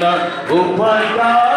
না। উপায়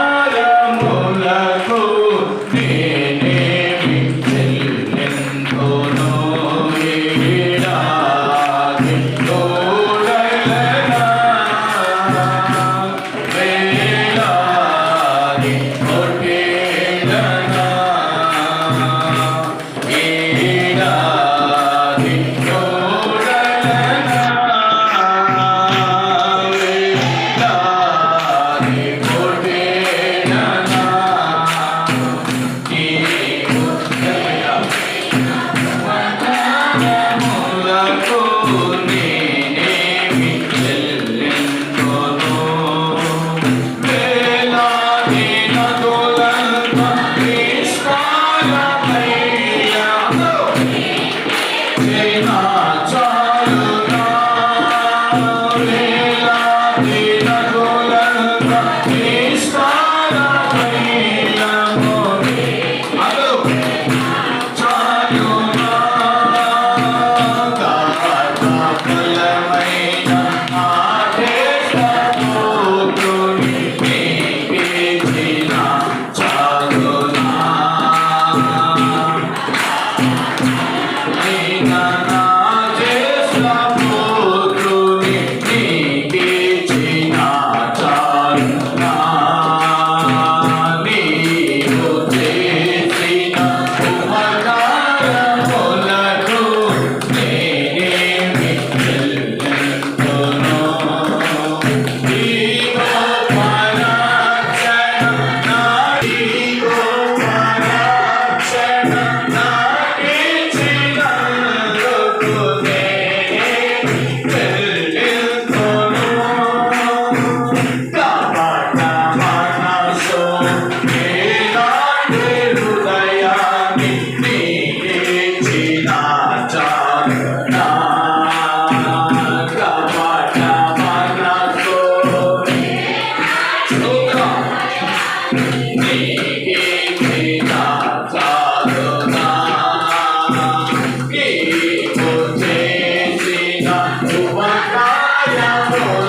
Lord.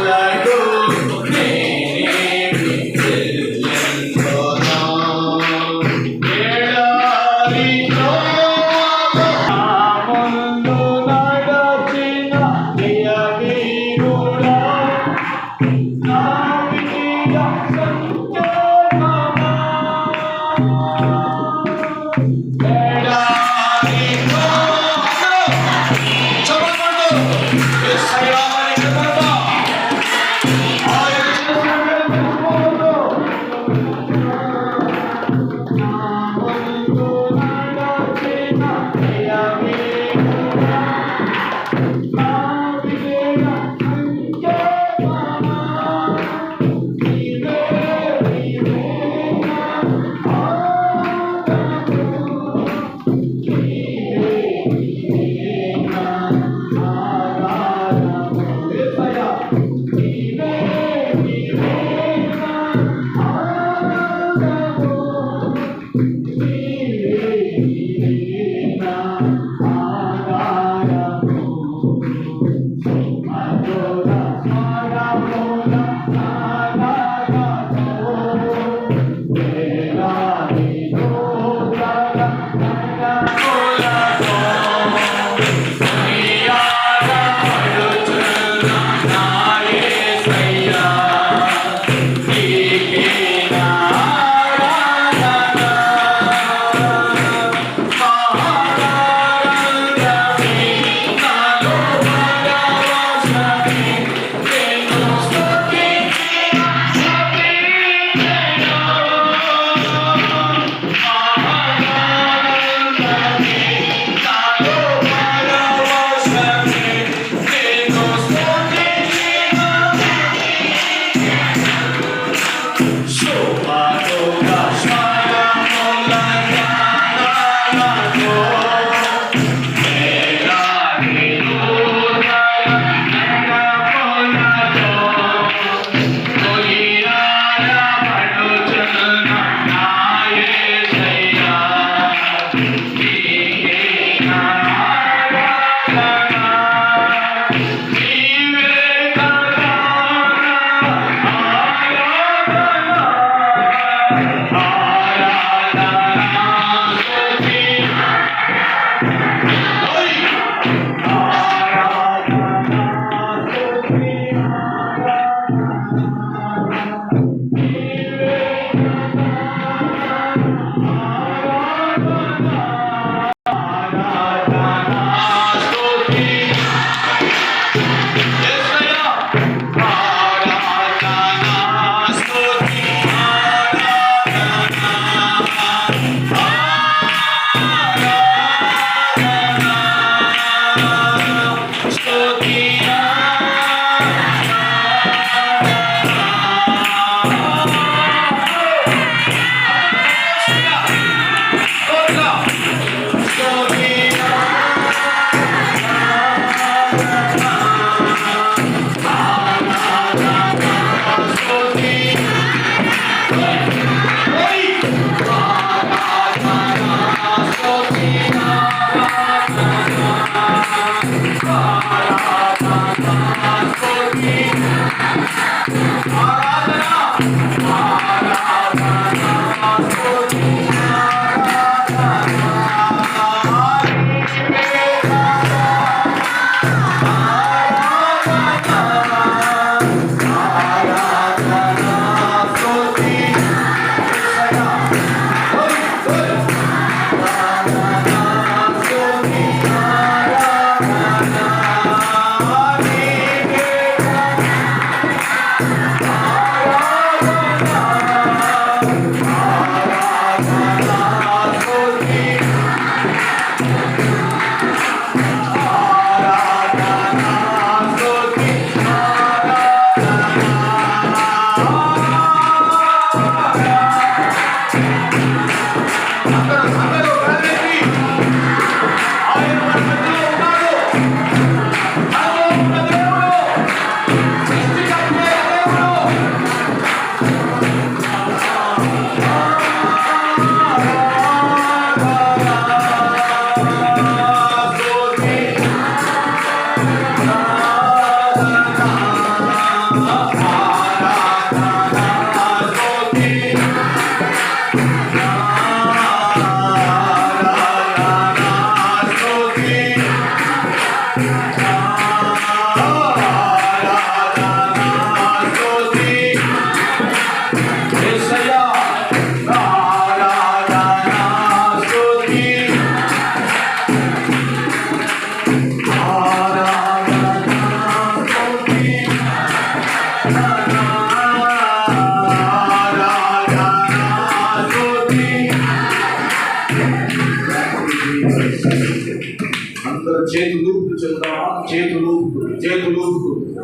Dentro do lucro. Dentro do.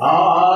Ah, ah.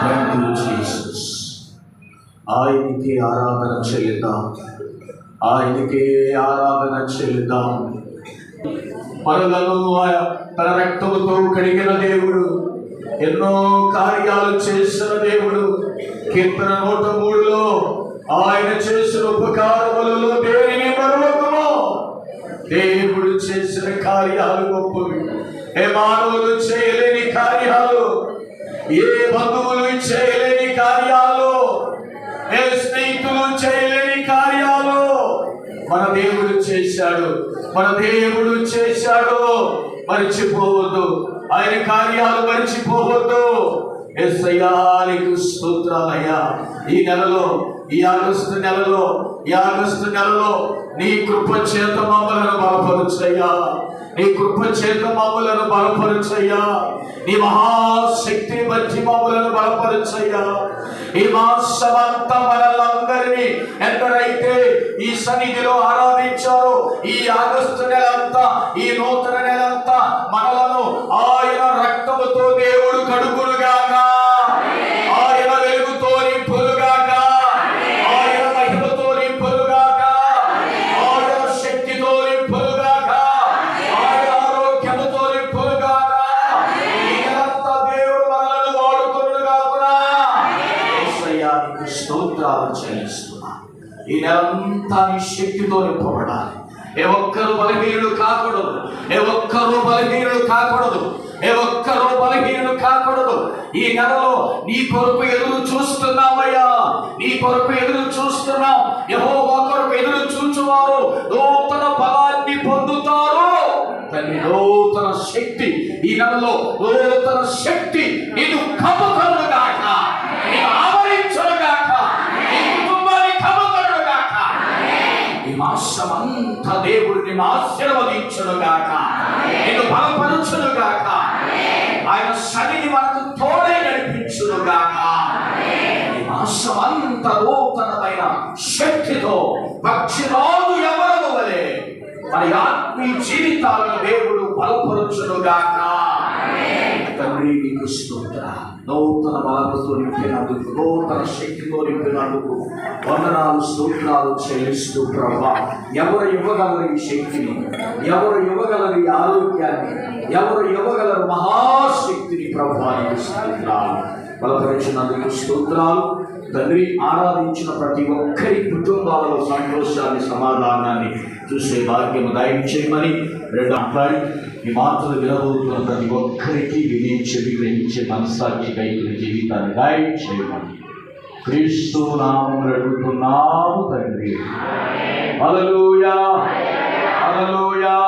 Thank you Jesus ఆయనకి ఆరాధన చెల్లిద్దాం ఆయనకే ఆరాధన చెల్లిద్దాం పనులను తన రక్తముతో కడిగిన దేవుడు ఎన్నో కార్యాలు చేసిన దేవుడు కీర్తన నూట మూడులో ఆయన చేసిన ఉపకారములలో దేనిని మరొకమో? దేవుడు చేసిన కార్యాలు గొప్పవి. ఏ మానవులు చేయలేని కార్యాలు ఏ బంధువులు చేయలేని కార్యాలు? ఏ స్నేహితులు చేయలేని కార్యాలు? మన దేవుడు చేశాడు. మన దేవుడు చేశాడు. మరిచిపోవద్దు. ఆయన కార్యాలు మర్చిపోవద్దు. ఎస్ఐయానికి స్తోత్రాలయ్యా. ఈ నెలలో ఈ ఆగస్టు నెలలో ఈ ఆగస్టు నెలలో నీ కృప చేత మమ్మలను బలపరుచయ్యా. నీ కృప చేత మమ్మలను బలపరుచయ్యా. నీ మహాశక్తిని బట్టి మమ్మలను బలపరుచయ్యా. ఈ మాసమంతా మనల్ని ఎందరైతే ఈ సన్నిధిలో ఆరాధించారో ఈ ఆగస్టు నెలంతా ఈ నూతన నెలంతా మనలను ఆయన రక్తముతో దేవుడు కడుగునుగాక. నెలంతా శక్తితో నింపబడాలి ఏ ఒక్కరు బలహీనుడు కాకూడదు. ఏ ఒక్కరు బలహీనుడు కాకూడదు. ఏ ఒక్కరు బలహీనుడు కాకూడదు. ఈ నెలలో నీ కొరకు ఎదురు చూస్తున్నామయ్యా. నీ కొరకు ఎదురు చూస్తున్నాం. ఎవో ఒకరు ఎదురు చూచువారు. నూతన బలాన్ని పొందుతారు. తల్లి నూతన శక్తి ఈ నెలలో నూతన శక్తి నీకు కమ్ముకొనుగాక. ఆశీర్వదించునుగాక నిన్ను బలపరుచునుగాక. ఆయన సన్నిధి మనకు తోడే నడిపించునుగాక. ఈ మాసమంతా నూతనమైన శక్తితో పక్షిరాజు ఎవరు వలె మరి ఆత్మీయ జీవితాలను దేవుడు బలపరుచునుగాక. తండ్రి నీకు స్తోత్ర నూతన బలముతో నింపినందుకు నూతన శక్తితో నింపినందుకు వందనాలు స్తోత్రాలు చెల్లిస్తూ ప్రభా. ఎవరు ఇవ్వగలరు ఈ శక్తిని? ఎవరు ఇవ్వగలరు ఈ ఆరోగ్యాన్ని? ఎవరు ఇవ్వగలరు మహాశక్తిని? ప్రభా నీకు స్తోత్రాలు. బలపరిచినందుకు స్తోత్రాలు. తండ్రి ఆరాధించిన ప్రతి ఒక్కరి కుటుంబాలలో సంతోషాన్ని సమాధానాన్ని చూసే భాగ్యం దయచేయమని రెండు మాట్లాడి ఈ మాటలు వినబోతున్న ప్రతి ఒక్కరికి విని చెవి గ్రహించే మనసాక్షి కైకుల జీవితాన్ని దయచేయమని క్రీస్తు నామం అడుగుతున్నాము తండ్రి. హల్లెలూయా. హల్లెలూయా.